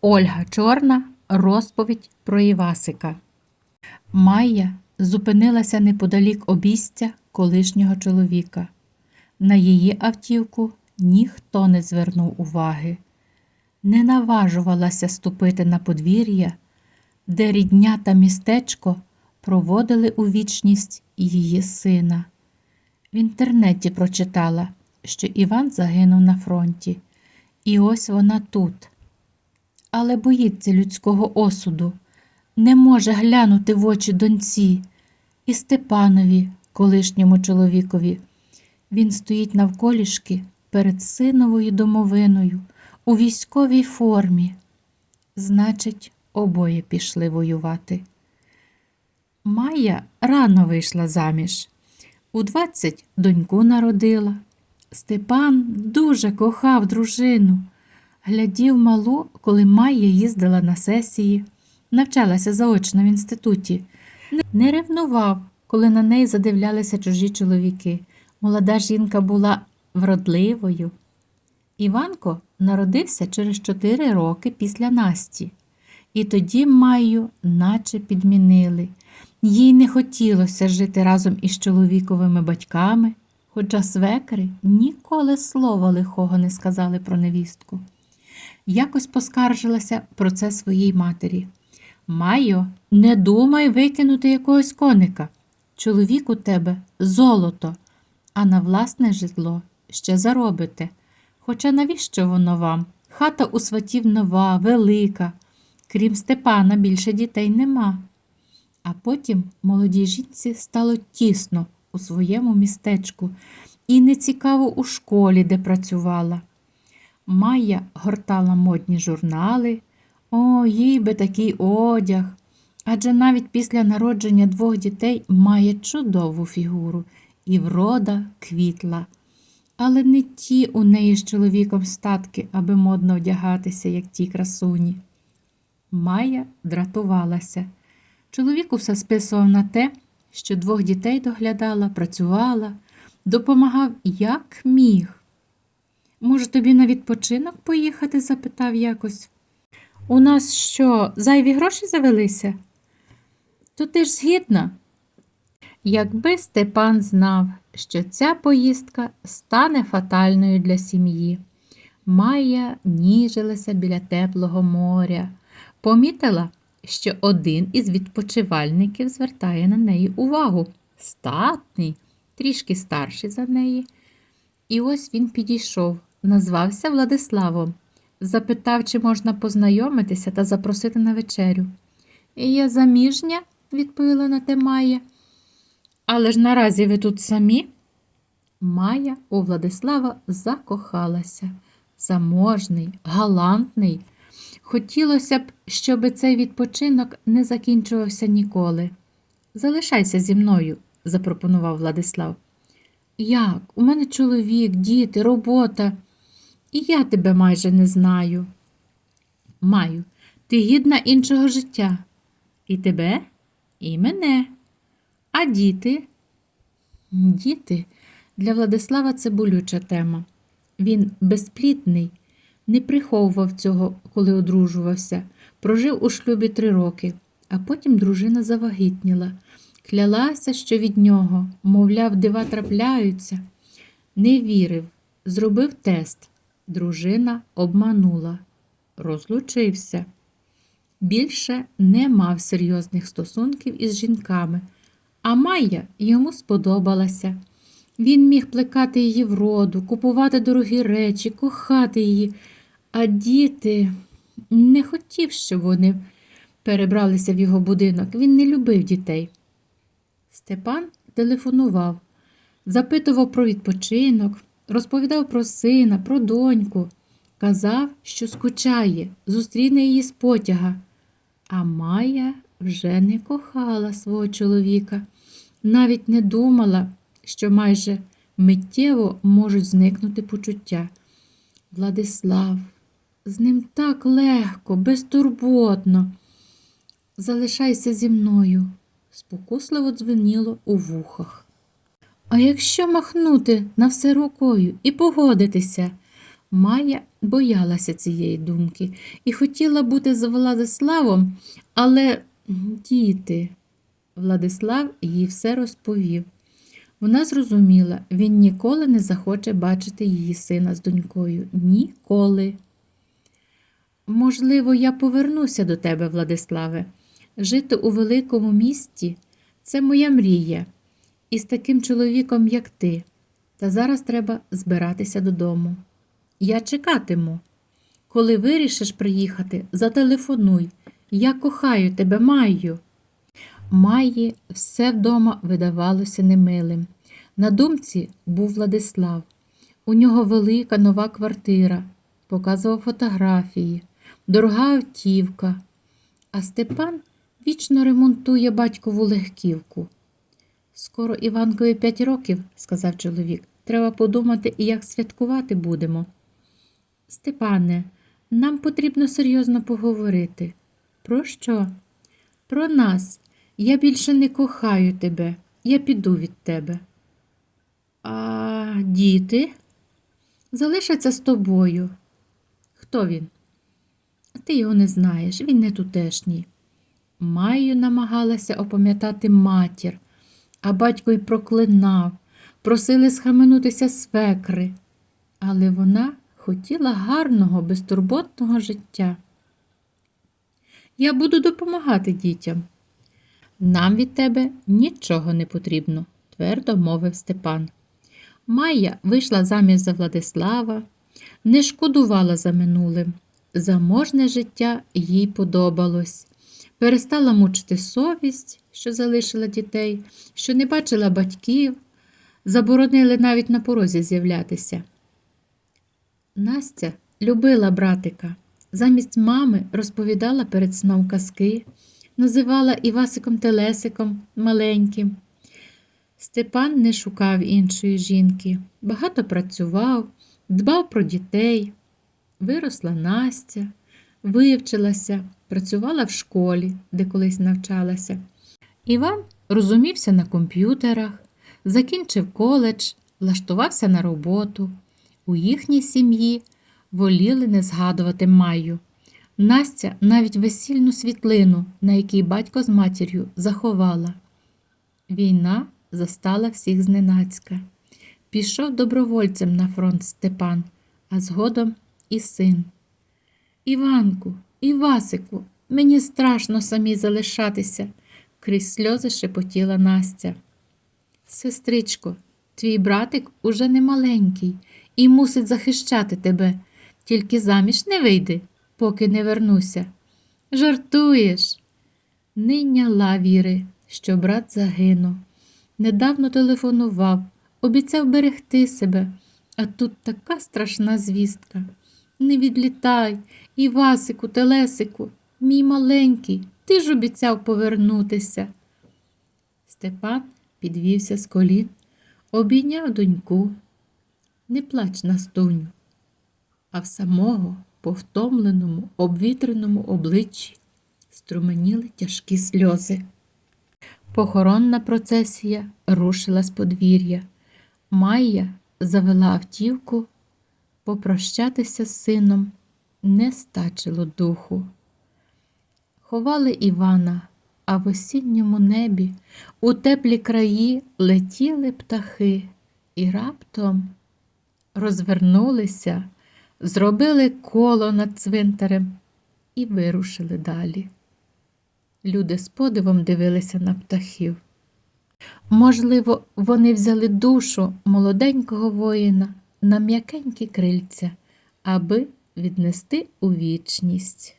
Ольга Чорна розповідь про Івасика. Майя зупинилася неподалік обійстя колишнього чоловіка. На її автівку ніхто не звернув уваги, не наважувалася ступити на подвір'я, де рідня та містечко проводили у вічність її сина. В інтернеті прочитала, що Іван загинув на фронті, і ось вона тут. Але боїться людського осуду, не може глянути в очі доньці і Степанові, колишньому чоловікові. Він стоїть навколішки перед синовою домовиною у військовій формі. Значить, обоє пішли воювати. Майя рано вийшла заміж. У 20 доньку народила. Степан дуже кохав дружину. Глядів малу, коли Майя їздила на сесії, навчалася заочно в інституті. Не- ревнував, коли на неї задивлялися чужі чоловіки. Молода жінка була вродливою. Іванко народився через чотири роки після Насті. І тоді Майю наче підмінили. Їй не хотілося жити разом із чоловіковими батьками, хоча свекри ніколи слова лихого не сказали про невістку. Якось поскаржилася про це своїй матері. Майо, не думай викинути якогось коника. Чоловік у тебе золото, а на власне житло ще заробите. Хоча навіщо воно вам? Хата у сватів нова, велика. Крім Степана, більше дітей нема. А потім молодій жінці стало тісно у своєму містечку і нецікаво у школі, де працювала. Майя гортала модні журнали. О, їй би такий одяг. Адже навіть після народження двох дітей має чудову фігуру і врода квітла. Але не ті у неї з чоловіком статки, аби модно одягатися, як ті красуні. Майя дратувалася. Чоловік усе списував на те, що двох дітей доглядала, працювала, допомагав як міг. Може, тобі на відпочинок поїхати? запитав якось. У нас що, зайві гроші завелися? То ти ж згідна. Якби Степан знав, що ця поїздка стане фатальною для сім'ї. Майя ніжилася біля теплого моря, помітила, що один із відпочивальників звертає на неї увагу. Статний, трішки старший за неї. І ось він підійшов, назвався Владиславом, запитав, чи можна познайомитися та запросити на вечерю. Я заміжня, відповіла на те Майя. Але ж наразі ви тут самі. Майя у Владислава закохалася. Заможний, галантний. Хотілося б, щоб цей відпочинок не закінчувався ніколи. Залишайся зі мною, запропонував Владислав. Як? У мене чоловік, діти, робота. І я тебе майже не знаю. Маю, ти гідна іншого життя. І тебе, і мене. А діти? Діти для Владислава це болюча тема. Він безплідний, не приховував цього, коли одружувався, прожив у шлюбі три роки, а потім дружина завагітніла. Клялася, що від нього, мовляв, дива трапляються. Не вірив, зробив тест. Дружина обманула, розлучився. Більше не мав серйозних стосунків із жінками, а Майя йому сподобалася. Він міг плекати її в роду, купувати дорогі речі, кохати її, а діти не хотів, щоб вони перебралися в його будинок. Він не любив дітей. Степан телефонував, запитував про відпочинок, розповідав про сина, про доньку, казав, що скучає, зустріне її з потяга. А Майя вже не кохала свого чоловіка, навіть не думала, що майже миттєво можуть зникнути почуття. Владислав, з ним так легко, безтурботно. Залишайся зі мною, спокусливо дзвеніло у вухах. А якщо махнути на все рукою і погодитися, Майя боялася цієї думки і хотіла бути з Владиславом, але діти. Владислав їй все розповів. Вона зрозуміла, він ніколи не захоче бачити її сина з донькою. Ніколи. Можливо, я повернуся до тебе, Владиславе. Жити у великому місті це моя мрія. І з таким чоловіком, як ти. Та зараз треба збиратися додому. Я чекатиму. Коли вирішиш приїхати, зателефонуй. Я кохаю тебе, Майю. Майї все вдома видавалося немилим. На думці був Владислав. У нього велика нова квартира, показував фотографії, дорога автівка. А Степан вічно ремонтує батькову легківку. Скоро Іванкові п'ять років, сказав чоловік. Треба подумати, як святкувати будемо. Степане, нам потрібно серйозно поговорити. Про що? Про нас. Я більше не кохаю тебе. Я піду від тебе. А діти залишаться з тобою. Хто він? Ти його не знаєш, він не тутешній. Майю намагалася опам'ятати матір, а батько й проклинав, просили схаменутися свекри. Але вона хотіла гарного, безтурботного життя. Я буду допомагати дітям. Нам від тебе нічого не потрібно, твердо мовив Степан. Майя вийшла заміж за Владислава, не шкодувала за минулим. Заможне життя їй подобалось. Перестала мучити совість, що залишила дітей, що не бачила батьків, заборонили навіть на порозі з'являтися. Настя любила братика. Замість мами розповідала перед сном казки, називала Івасиком Телесиком маленьким. Степан не шукав іншої жінки, багато працював, дбав про дітей. Виросла Настя, вивчилася, працювала в школі, де колись навчалася. Іван розумівся на комп'ютерах, закінчив коледж, влаштувався на роботу. У їхній сім'ї воліли не згадувати Майю. Настя навіть весільну світлину, на якій батько з матір'ю заховала. Війна застала всіх зненацька. Пішов добровольцем на фронт Степан, а згодом і син. Іванку, Івасику, мені страшно самі залишатися, крізь сльози шепотіла Настя. Сестричко, твій братик уже не маленький і мусить захищати тебе, тільки заміж не вийди, поки не вернуся. Жартуєш. Не йняла віри, що брат загинув. Недавно телефонував, обіцяв берегти себе, а тут така страшна звістка. Не відлітай, Івасику, Телесику, мій маленький, ти ж обіцяв повернутися. Степан підвівся з колін, обійняв доньку. Не плач, Настуню, а в самого повтомленому, обвітреному обличчі струменіли тяжкі сльози. Похоронна процесія рушила з подвір'я. Майя завела автівку, попрощатися з сином не стачило духу. Ховали Івана, а в осінньому небі у теплі краї летіли птахи і раптом розвернулися, зробили коло над цвинтарем і вирушили далі. Люди з подивом дивилися на птахів. Можливо, вони взяли душу молоденького воїна на м'якенькі крильця, аби віднести у вічність.